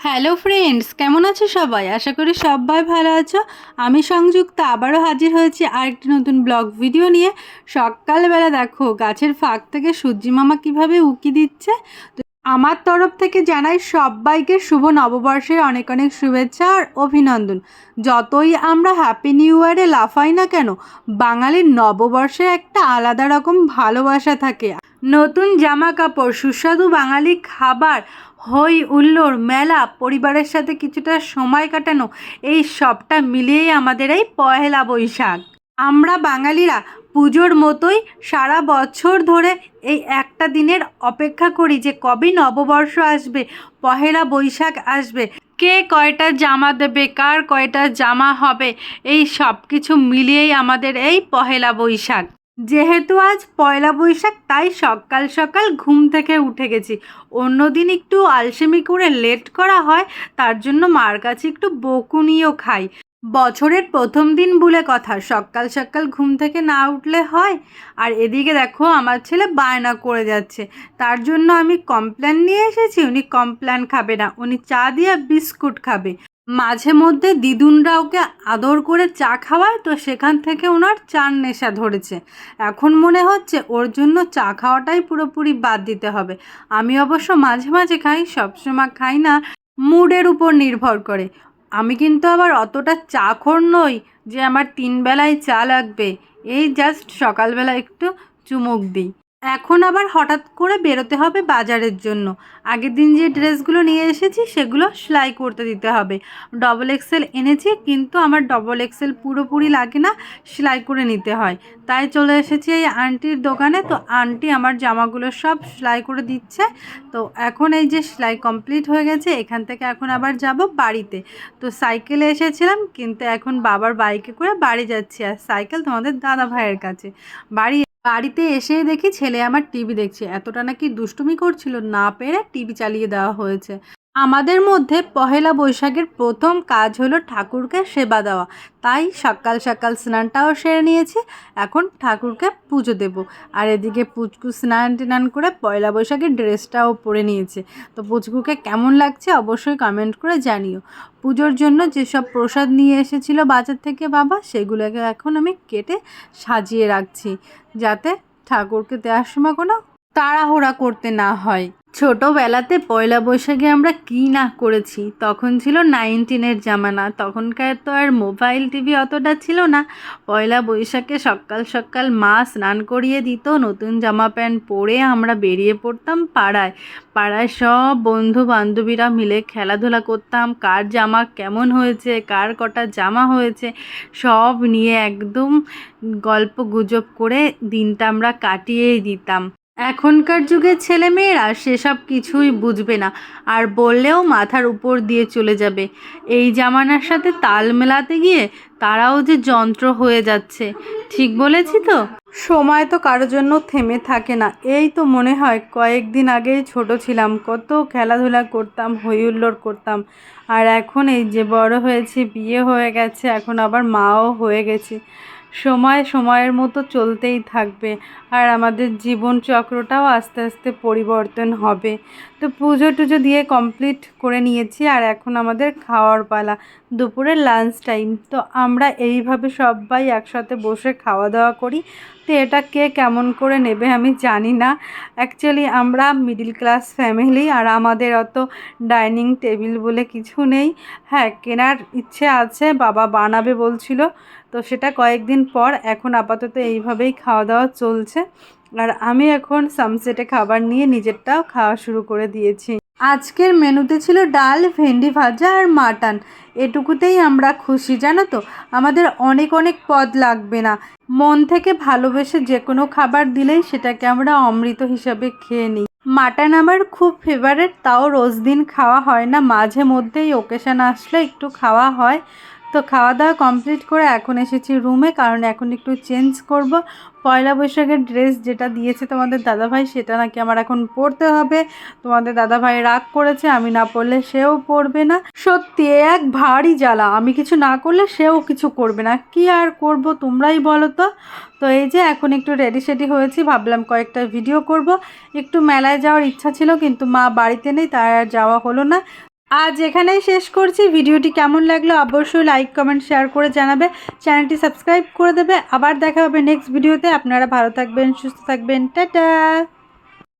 Hello friends কেমন আছো সবাই? আশা করি সবাই ভালো আছো। আমি সংযুক্ত, আবারও হাজির হয়েছি আরেকটি নতুন ব্লগ ভিডিও নিয়ে। সকালবেলা দেখো, গাছের ফাঁক থেকে সূর্যি মামা কীভাবে উকি দিচ্ছে। তো আমার তরফ থেকে জানাই সবাইকে শুভ নববর্ষের অনেক অনেক শুভেচ্ছা আর অভিনন্দন। যতই আমরা হ্যাপি নিউ ইয়ারে লাফাই না কেন, বাঙালির নববর্ষে একটা আলাদা রকম ভালোবাসা থাকে। নতুন জামা কাপড় সুস্বাদু বাঙালি খাবার হই হুল্লোড় মেলা, পরিবারের সাথে কিছুটা সময় কাটানো, এই সবটা মিলিয়েই আমাদের এই পহেলা বৈশাখ। আমরা বাঙালিরা পুজোর মতোই সারা বছর ধরে এই একটা দিনের অপেক্ষা করি যে কবে নববর্ষ আসবে, পহেলা বৈশাখ আসবে, কে কয়টা জামা দেবে, কার কয়টা জামা হবে, এই সব কিছু মিলিয়েই আমাদের এই পহেলা বৈশাখ। যেহেতু আজ পয়লা বৈশাখ, তাই সকাল সকাল ঘুম থেকে উঠে গেছি। অন্যদিন একটু আলসেমি করে লেট করা হয়, তার জন্য মার কাছে একটু বকুনিও খাই। বছরের প্রথম দিন বলে কথা, সকাল সকাল ঘুম থেকে না উঠলে হয়? আর এদিকে দেখো, আমার ছেলে বায়না করে যাচ্ছে। তার জন্য আমি কমপ্ল্যান নিয়ে এসেছি, উনি কমপ্ল্যান খাবে না, উনি চা দিয়ে বিস্কুট খাবে। মাঝে মধ্যে দিদুনরা ওকে আদর করে চা খাওয়ায়, তো সেখান থেকে ওনার চার নেশা ধরেছে। এখন মনে হচ্ছে ওর জন্য চা খাওয়াটাই পুরোপুরি বাদ দিতে হবে। আমি অবশ্য মাঝে মাঝে খাই, সবসময় খাই না, মুডের উপর নির্ভর করে। আমি কিন্তু আবার অতটা চাখর নই যে আমার তিন বেলায় চা লাগবে। এই জাস্ট সকালবেলা একটু চুমুক দিই। এখন আবার হঠাৎ করে বেরোতে হবে বাজারের জন্য। আগের দিন যে ড্রেসগুলো নিয়ে এসেছি, সেগুলো সেলাই করতে দিতে হবে। ডবল এক্সেল এনেছি, কিন্তু আমার ডবল এক্সেল পুরোপুরি লাগে না, সেলাই করে নিতে হয়। তাই চলে এসেছি এই আন্টির দোকানে। তো আন্টি আমার জামাগুলো সব সেলাই করে দিচ্ছে। তো এখন এই যে সেলাই কমপ্লিট হয়ে গেছে, এখান থেকে এখন আবার যাব বাড়িতে। তো সাইকেলে এসেছিলাম, কিন্তু এখন বাবার বাইকে করে বাড়ি যাচ্ছি। আর সাইকেল তোমাদের দাদা ভাইয়ের কাছে। বাড়ি বাড়িতে এসে দেখি ছেলে আমার টিভি দেখছে। এতটা নাকি দুষ্টুমি করছিল, না পেরে টিভি চালিয়ে দেওয়া হয়েছে। আমাদের মধ্যে পহেলা বৈশাখের প্রথম কাজ হলো ঠাকুরকে সেবা দেওয়া। তাই সকাল সকাল স্নানটাও সেরে নিয়েছি, এখন ঠাকুরকে পুজো দেব। আর এদিকে পুচকু স্নান টিনান করে পয়লা বৈশাখের ড্রেসটাও পরে নিয়েছে। তো পুচকুকে কেমন লাগছে অবশ্যই কমেন্ট করে জানিও। পুজোর জন্য যেসব প্রসাদ নিয়ে এসেছিল বাজার থেকে বাবা, সেগুলোকে এখন আমি কেটে সাজিয়ে রাখছি। যাতে ঠাকুরকে দেওয়ার সময় কোনো তাড়াহুড়া করতে না হয়। ছোটোবেলাতে পয়লা বৈশাখে আমরা কী না করেছি? তখন ছিল নাইনটিনের জামানা। তখনকার তো আর মোবাইল টিভি অতটা ছিল না। পয়লা বৈশাখে সকাল সকাল মা স্নান করিয়ে দিত। নতুন জামা প্যান্ট পরে আমরা বেরিয়ে পড়তাম পাড়ায়। পাড়ায় সব বন্ধু বান্ধবীরা মিলে খেলাধুলা করতাম। কার জামা কেমন হয়েছে? কার কটা জামা হয়েছে? সব নিয়ে একদম গল্প গুজব করে দিনটা আমরা কাটিয়েই দিতাম। এখনকার যুগের ছেলেমেয়েরা সেসব কিছুই বুঝবে না আর বললেও মাথার উপর দিয়ে চলে যাবে। এই জামানার সাথে তাল মেলাতে গিয়ে তারাও যে যন্ত্র হয়ে যাচ্ছে, ঠিক বলেছি তো? সময় তো কারোর জন্য থেমে থাকে না। এই তো মনে হয় কয়েকদিন আগেই ছোট ছিলাম, কত খেলাধুলা করতাম হইহুল্লোড় করতাম। আর এখন এই যে বড় হয়েছে, বিয়ে হয়ে গেছে, এখন আবার মাও হয়ে গেছে। সময় সময়ের মতো চলতেই থাকবে আর আমাদের জীবন চক্রটাও আস্তে আস্তে পরিবর্তন হবে। তো পুজো টুজো দিয়ে কমপ্লিট করে নিয়েছি আর এখন আমাদের খাওয়ার পালা, দুপুরের লাঞ্চ টাইম তো আমরা এইভাবে সবাই একসাথে বসে খাওয়া দাওয়া করি। তো এটা কে কেমন করে নেবে আমি জানি না। অ্যাকচুয়ালি আমরা মিডিল ক্লাস ফ্যামিলি আর আমাদের অত ডাইনিং টেবিল বলে কিছু নেই। হ্যাঁ কেনার ইচ্ছে আছে, বাবা বানাবে বলছিল। তো সেটা কয়েকদিন পর এখন আপাতত এইভাবেই খাওয়া দাওয়া চলছে। আর আমি এখন সামসেটে খাবার নিয়ে নিজেরটাও খাওয়া শুরু করে দিয়েছি। আজকের মেনুতে ছিল ডাল, ভেন্ডি ভাজা আর মাটন। এটুকুতেই আমরা খুশি, জানো তো? আমাদের অনেক অনেক পদ লাগবে না। মন থেকে ভালোবেসে যে কোনো খাবার দিলেই সেটাকে আমরা অমৃত হিসাবে খেয়ে নিই। মাটন আমার খুব ফেভারেট তাও রোজ দিন খাওয়া হয় না। মাঝে মধ্যেই ওকেশান আসলে একটু খাওয়া হয়। তো খাওয়া দাওয়া কমপ্লিট করে এখন এসেছি রুমে কারণ এখন একটু চেঞ্জ করব। পয়লা বৈশাখের ড্রেস যেটা দিয়েছে তোমাদের দাদাভাই, সেটা নাকি আমার এখন পরতে হবে। তোমাদের দাদাভাই রাগ করেছে, আমি না পড়লে সেও পড়বে না। সত্যি এক ভারী জ্বালা। আমি কিছু না করলে সেও কিছু করবে না। কি আর করব তোমরাই বলো তো। তো এই যে এখন একটু রেডি সেডি হয়েছি, ভাবলাম কয়েকটা ভিডিও করব। একটু মেলায় যাওয়ার ইচ্ছা ছিল, কিন্তু মা বাড়িতে নেই, তাই আর যাওয়া হলো না। আজ এখানেই শেষ করছি। ভিডিওটি কেমন লাগল অবশ্যই লাইক কমেন্ট শেয়ার করে জানাবে। চ্যানেলটি সাবস্ক্রাইব করে দেবে। আবার দেখা হবে নেক্সট ভিডিওতে আপনারা ভালো থাকবেন, সুস্থ থাকবেন। টাটা!